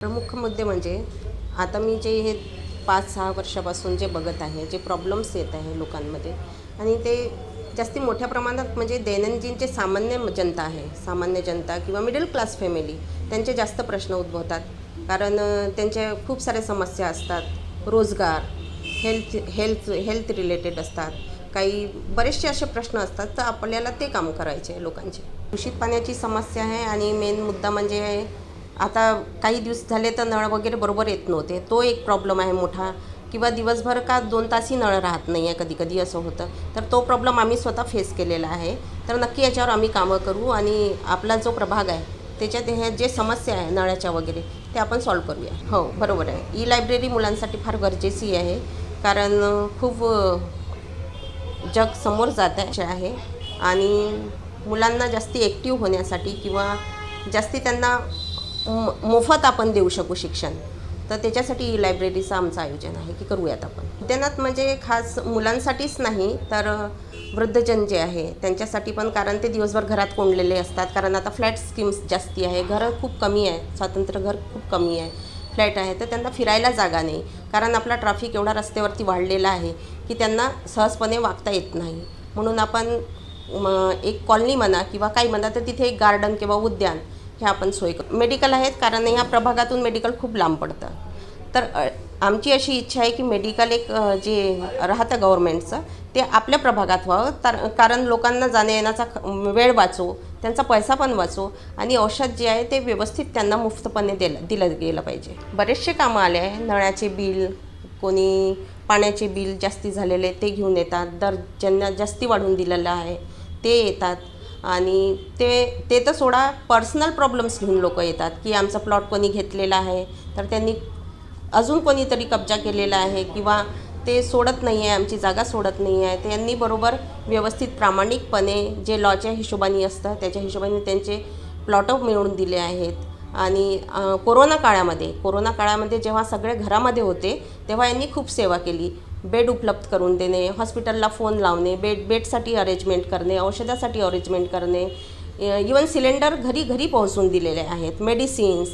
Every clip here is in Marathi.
प्रमुख मुद्दे म्हणजे आता मी जे हे पाच सहा वर्षापासून जे बघत आहे जे प्रॉब्लेम्स येत आहे लोकांमध्ये आणि ते जास्ती मोठ्या प्रमाणात म्हणजे दैनंदिन जे सामान्य जनता आहे सामान्य जनता किंवा मिडल क्लास फॅमिली त्यांचे जास्त प्रश्न उद्भवतात. कारण त्यांच्या खूप साऱ्या समस्या असतात. रोजगार हेल्थ हेल्थ हेल्थ रिलेटेड असतात. काही बरेचसे असे प्रश्न असतात तर आपल्याला ते काम करायचे आहे लोकांचे. दूषित पाण्याची समस्या आहे आणि मेन मुद्दा म्हणजे आता काही दिवस झाले तर नळ वगैरे बरोबर येत नव्हते. तो एक प्रॉब्लेम आहे मोठा. किंवा दिवसभर का दोन तासही नळ राहत नाही आहे कधी कधी असं होतं. तर तो प्रॉब्लेम आम्ही स्वतः फेस केलेला आहे. तर नक्की याच्यावर आम्ही कामं करू आणि आपला जो प्रभाग आहे त्याच्यात ह्या जे समस्या आहे नळाच्या वगैरे ते आपण सॉल्व करूया. हो बरोबर आहे. ई लायब्ररी मुलांसाठी फार गरजेची आहे. कारण खूप जग समोर जात आहे आणि मुलांना जास्ती ॲक्टिव्ह होण्यासाठी किंवा जास्ती त्यांना मोफत आपण देऊ शकू शिक्षण. तर त्याच्यासाठी लायब्ररीचं आमचं आयोजन आहे की करूयात आपण. उद्यानात म्हणजे खास मुलांसाठीच नाही तर वृद्धजन जे आहे त्यांच्यासाठी पण कारण ते दिवसभर घरात कोंडलेले असतात. कारण आता फ्लॅट स्कीम्स जास्ती आहे. घरं खूप कमी आहे. स्वातंत्र्य घर खूप कमी आहे. फ्लॅट आहे. तर त्यांना फिरायला जागा नाही. कारण आपला ट्रॅफिक एवढा रस्त्यावरती वाढलेला आहे की त्यांना सहजपणे वागता येत नाही. म्हणून आपण म, एक कॉलनी म्हणा किंवा काही म्हणा तर तिथे एक गार्डन किंवा उद्यान ह्या आपण सोय करू. मेडिकल आहेत कारण ह्या प्रभागातून मेडिकल खूप लांब पडतं. तर आमची अशी इच्छा आहे की मेडिकल एक जे राहतं गव्हर्मेंटचं ते आपल्या प्रभागात व्हावं. तर कारण लोकांना जाण्या येण्याचा ख- वेळ वाचो त्यांचा पैसा पण वाचो आणि औषध जे आहे ते व्यवस्थित त्यांना मुफ्तपणे दिलं दिलं गेलं पाहिजे. बरेचसे कामं आले आहे. नळ्याचे बिल कोणी पाण्याचे बिल जास्ती झालेले ते घेऊन येतात. दर ज्यांना जास्ती वाढून दिलेलं आहे ते येतात. आणि ते ते तर सोडा पर्सनल प्रॉब्लेम्स घेऊन लोक येतात की आमचा प्लॉट कोणी घेतलेला आहे तर त्यांनी अजून कोणीतरी कब्जा केलेला आहे किंवा ते सोडत नाही आहे आमची जागा सोडत नाही आहे त्यांनी बरोबर व्यवस्थित प्रामाणिकपणे जे लॉच्या हिशोबाने असतं त्याच्या हिशोबाने त्यांचे प्लॉट मिळवून दिले आहेत. आणि कोरोना काळामध्ये कोरोना काळामध्ये जेव्हा सगळे घरामध्ये होते तेव्हा यांनी खूप सेवा केली. बेड उपलब्ध करून देणे हॉस्पिटलला फोन लावणे बेड बेडसाठी अरेंजमेंट करणे औषधासाठी अरेंजमेंट करणे इवन सिलेंडर घरी घरी पोहोचून दिलेले आहेत. मेडिसिन्स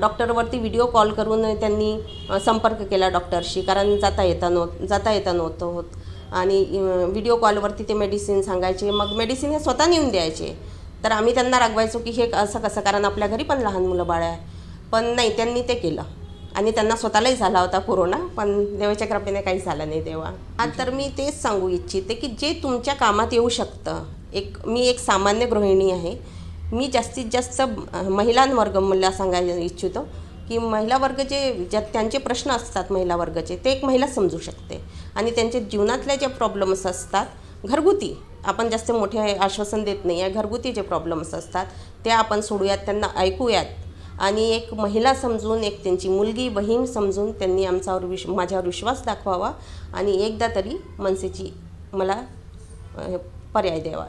डॉक्टरवरती व्हिडिओ कॉल करून त्यांनी संपर्क केला डॉक्टरशी कारण जाता येता नव्हत जाता येता नव्हतं होत. आणि व्हिडिओ कॉलवरती ते मेडिसिन सांगायचे मग मेडिसिन हे स्वतः नेऊन द्यायचे. तर आम्ही त्यांना रागवायचो की हे असं कसं कारण आपल्या घरी पण लहान मुलं बाळ आहे. पण नाही त्यांनी ते केलं. आणि त्यांना स्वतःलाही झाला होता कोरोना पण देवाच्या कृपेने काही झालं नाही तेव्हा. हा तर मी तेच सांगू इच्छिते की जे तुमच्या कामात येऊ शकतं एक मी एक सामान्य गृहिणी आहे. मी जास्तीत जास्त महिलांवर्ग मला सांगायला इच्छितो की महिला वर्ग जे ज्या त्यांचे प्रश्न असतात महिला वर्गाचे ते एक महिला समजू शकते. आणि त्यांच्या जीवनातल्या जे प्रॉब्लेम्स असतात घरगुती आपण जास्त मोठे आश्वासन देत नाही आहे घरगुती जे प्रॉब्लेम्स असतात ते आपण सोडूयात त्यांना ऐकूयात. आणि एक महिला समजून एक त्यांची मुलगी बहीण समजून त्यांनी आमच्यावर विश माझ्यावर विश्वास दाखवावा आणि एकदा तरी मनसेची मला पर्याय द्यावा.